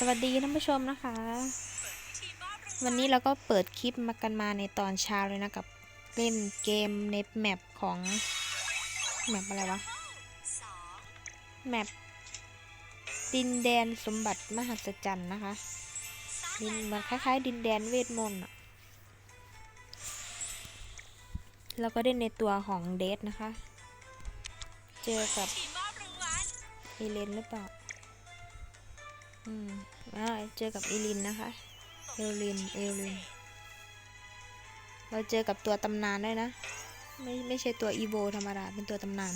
สวัสดีท่านผู้ชมนะคะ วันนี้เราก็เปิดคลิปมากันมาในตอนเช้าเลยนะกับเล่นเกมในแมปของแมปอะไรวะแมปดินแดนสมบัติมหัศจรรย์นะคะดินเหมันคล้ายๆ ดินแดนเวทมนต์อะแล้วก็ได้ในตัวของเดทนะคะ เจอกับเอเลนหรือเปล่า อืมอ่าเจอกับเอลินนะคะ เอลิน เอลลิน เราเจอกับตัวตำนานด้วยนะ ไม่ไม่ใช่ตัวอีโวธรรมดา เป็นตัวตำนาน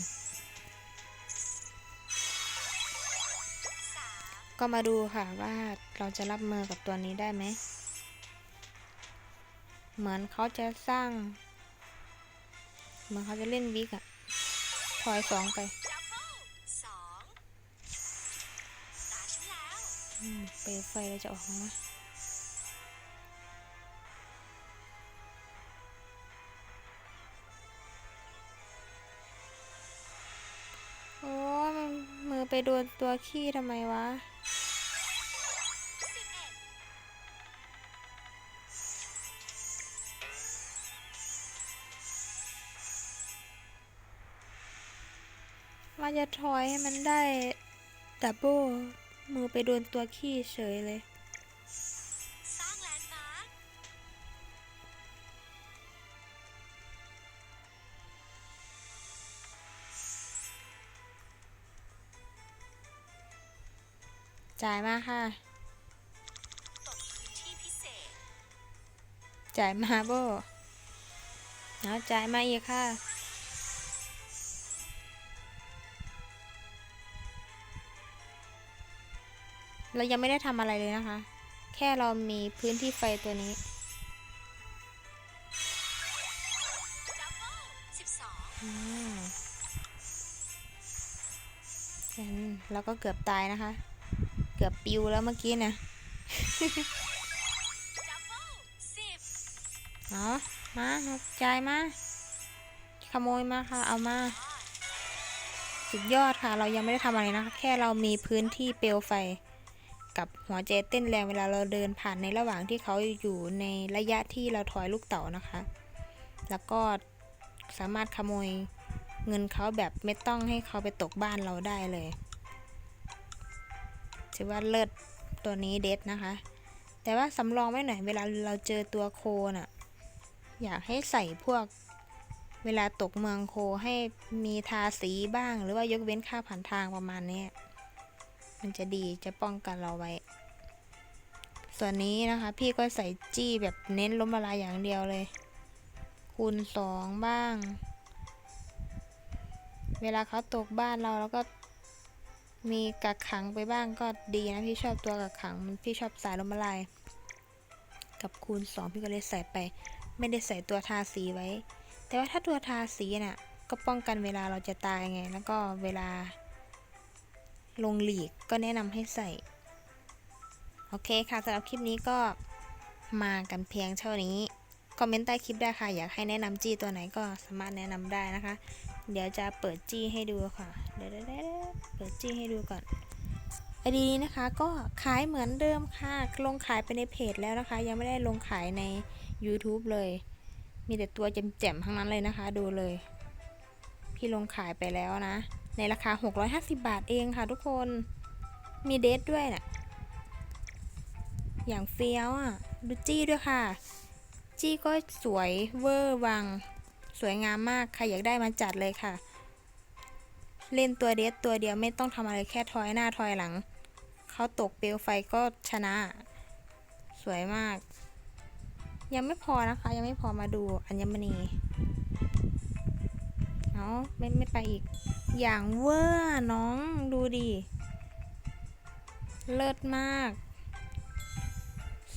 ก็มาดูค่ะว่าเราจะรับมือกับตัวนี้ได้ไหม เหมือนเขาจะสร้าง เหมือนเขาจะเล่นวิกอะถอยสองไป เปลวไฟเราจะออกมาไหมโอ้มันมือไปโดนตัวขี้ทำไมวะว่าจะถอยให้มันได้ดับเบิล มือไปโดนตัวขี้เฉยเลย สร้างแลนด์มาร์คจ่ายมาค่ะ ตกพื้นที่พิเศษ จ่ายมาโบเอาจ่ายมาอีกค่ะ เรายังไม่ได้ทำอะไรเลยนะคะ แค่เรามีพื้นที่ไฟตัวนี้ดับเบิลสิบสองอืมงั้นเราก็เกือบตายนะคะ เกือบปิวแล้วเมื่อกี้นี่ยดับเอามาเอาจ่ายมา ขโมยมาค่ะ เอามา สุดยอดค่ะ เรายังไม่ได้ทำอะไรนะคะ แค่เรามีพื้นที่เปลวไฟ กับหัวใจเต้นแรงเวลาเราเดินผ่านในระหว่างที่เขาอยู่ในระยะที่เราถอยลูกเต๋านะคะ แล้วก็สามารถขโมยเงินเขาแบบไม่ต้องให้เขาไปตกบ้านเราได้เลยถือว่าเลิศตัวนี้เด็ดนะคะ แต่ว่าสำรองไว้หน่อยเวลาเราเจอตัวโคน่ะ อยากให้ใส่พวกเวลาตกเมืองโคให้มีทาสีบ้าง หรือว่ายกเว้นค่าผ่านทางประมาณนี้ มันจะดีจะป้องกันเราไว้ ส่วนนี้นะคะ พี่ก็ใส่จี้แบบเน้นล้มละลายอย่างเดียวเลย คูณสองบ้าง เวลาเขาตกบ้านเราแล้วก็มีกักขังไปบ้างก็ดีนะ พี่ชอบตัวกักขังพี่ชอบสายล้มละลาย กับคูณสองพี่ก็เลยใส่ไป ไม่ได้ใส่ตัวทาสีไว้ แต่ว่าถ้าตัวทาสีน่ะ ก็ป้องกันเวลาเราจะตายไง แล้วก็เวลา ลงหลีกก็แนะนำให้ใส่ โอเคค่ะสำหรับคลิปนี้ก็มากันเพียงเท่านี้ คอมเมนต์ใต้คลิปได้ค่ะ อยากให้แนะนำจี้ตัวไหนก็สามารถแนะนำได้นะคะ เดี๋ยวจะเปิดจี้ให้ดูค่ะ เดี๋ยวเปิดจี้ให้ดูก่อนไอดีนี้นะคะก็ขายเหมือนเดิมค่ะ ลงขายไปในเพจแล้วนะคะ ยังไม่ได้ลงขายใน YouTube เลย มีแต่ตัวแจ่มๆทั้งนั้นเลยนะคะ ดูเลย พี่ลงขายไปแล้วนะ ในราคา 650 บาทเองค่ะทุกคน มีเดทด้วยนะ่ะ อย่างเฟี้ยวอะ ดูจี้ด้วยค่ะ จี้ก็สวยเวอร์วัง สวยงามมากใครอยากได้มาจัดเลยค่ะ เล่นตัวเดทตัวเดียวไม่ต้องทำอะไรแค่ทอยหน้าทอยหลัง เขาตกเปลวไฟก็ชนะ สวยมาก ยังไม่พอนะคะ ยังไม่พอมาดูอัญมณี เอาไม่ไม่ไปอีก อย่างเวอร์น้องดูดิ เลิศมาก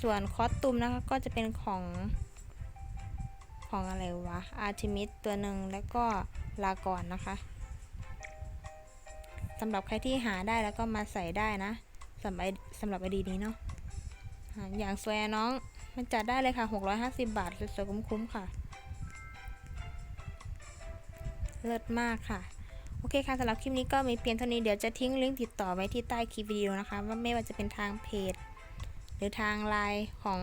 ส่วนคอสตูมนะคะก็จะเป็นของ ของอะไรวะ อาร์ทิมิสตัวหนึ่งแล้วก็ลากอนนะคะสำหรับใครที่หาได้แล้วก็มาใส่ได้นะสำหรับสำหรับไอดีนี้เนาะอย่างสวยอน้อง มันจัดได้เลยค่ะ 650 บาทสวยๆคุ้มๆค่ะ เลิศมากค่ะ ออเคค่ะสำหรับคลิปนี้ก็มีเพียงเท่านี้เดี๋ยวจะทิ้งลิงก์ติดต่อไว้ที่ใต้คลิปวิดีโอนะคะว่าไม่ว่าจะเป็นทางเพจ หรือทางไลน์ของ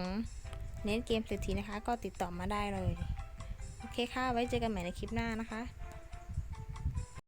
เน้นเกมเศรษฐีนะคะ ก็ติดต่อมาได้เลย โอเคค่ะ ไว้เจอกันใหม่ในคลิปหน้านะคะ